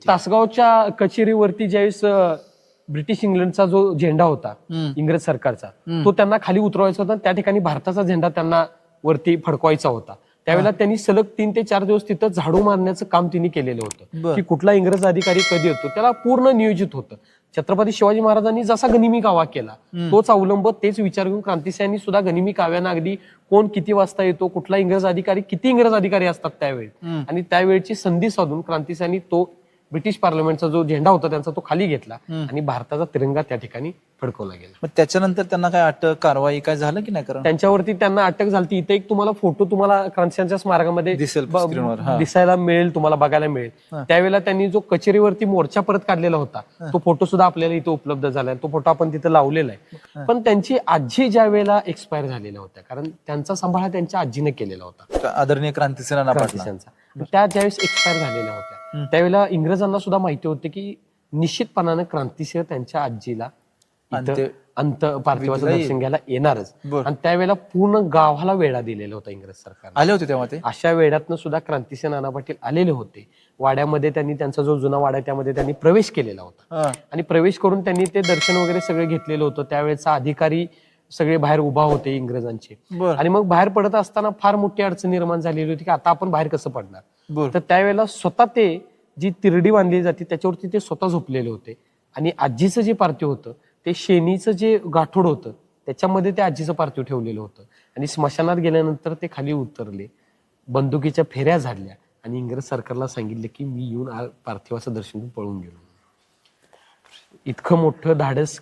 होती. तासगावच्या कचेरीवरती ज्यावेळेस ब्रिटिश इंग्लंडचा जो झेंडा होता. इंग्रज सरकारचा तो त्यांना खाली उतरवायचा होता त्या ठिकाणी भारताचा झेंडा त्यांना वरती फडकवायचा होता. त्यावेळेला त्यांनी सलग तीन ते चार दिवस तिथं झाडू मारण्याचं काम त्यांनी केलेलं. होतं की कुठला इंग्रज अधिकारी कधी येतो त्याला पूर्ण नियोजित होतं. छत्रपती शिवाजी महाराजांनी जसा गनिमी कावा केला तोच अवलंब तेच विचार घेऊन क्रांतिसिंहांनी सुद्धा गनिमी काव्यानं अगदी कोण किती वाजता येतो कुठला इंग्रज अधिकारी किती इंग्रज अधिकारी असतात त्यावेळी. आणि त्यावेळची संधी साधून क्रांतिसिंहांनी तो ब्रिटिश पार्लमेंटचा जो झेंडा होता त्यांचा तो खाली घेतला आणि भारताचा तिरंगा त्या ठिकाणी फडकवला गेला. मग त्याच्यानंतर त्यांना काय अटक कारवाई काय झालं की नाही कारण? त्यांच्यावरती त्यांना अटक झाली इथे एक तुम्हाला फोटो तुम्हाला क्रांतिसिंहांच्या स्मारकामध्ये दिसेल हा. दिसायला मिळेल तुम्हाला बघायला मिळेल. त्यावेळेला त्यांनी जो कचेरीवरती मोर्चा परत काढलेला होता तो फोटो सुद्धा आपल्याला इथे उपलब्ध झालाय तो फोटो आपण तिथे लावलेला आहे. पण त्यांची आजी ज्या वेळेला एक्सपायर झालेल्या होत्या कारण त्यांचा सांभाळ त्यांच्या आजीने केलेला होता. आदरणीय क्रांतिसेना त्या ज्यावेळेस एक्सपायर झालेल्या होत्या. त्यावेळेला इंग्रजांना सुद्धा माहिती होते की निश्चितपणानं क्रांतिसिंह त्यांच्या आजीला अंत पार्थिवाचं दर्शन घ्यायला येणारच. आणि त्यावेळेला पूर्ण गावाला वेळा दिलेला होता इंग्रज सरकार आले होते तेव्हा ते? अशा वेळातनं सुद्धा क्रांतिसिंह नाना पाटील आलेले होते. वाड्यामध्ये त्यांनी त्यांचा जो जुना वाडा त्यामध्ये त्यांनी प्रवेश केलेला होता. आणि प्रवेश करून त्यांनी ते दर्शन वगैरे सगळं घेतलेलं होतं. त्यावेळेचा अधिकारी सगळे बाहेर उभा होते इंग्रजांचे. आणि मग बाहेर पडत असताना फार मोठी अडचण निर्माण झालेली होती की आता आपण बाहेर कसं पडणार? बरं. तर त्यावेळेला स्वतः ते जी तिरडी बांधली जाते त्याच्यावरती ते स्वतः झोपलेले होते. आणि आजीचं जे पार्थिव होतं ते शेनीचं जे गाठोड होतं त्याच्यामध्ये ते आजीचं पार्थिव ठेवलेलं होतं. आणि स्मशानात गेल्यानंतर ते खाली उतरले. बंदुकीच्या फेऱ्या झाडल्या. आणि इंग्रज सरकारला सांगितलं की मी येऊन आ- पार्थिवाचं दर्शन घेऊन पळून गेलो. इतकं मोठं धाडस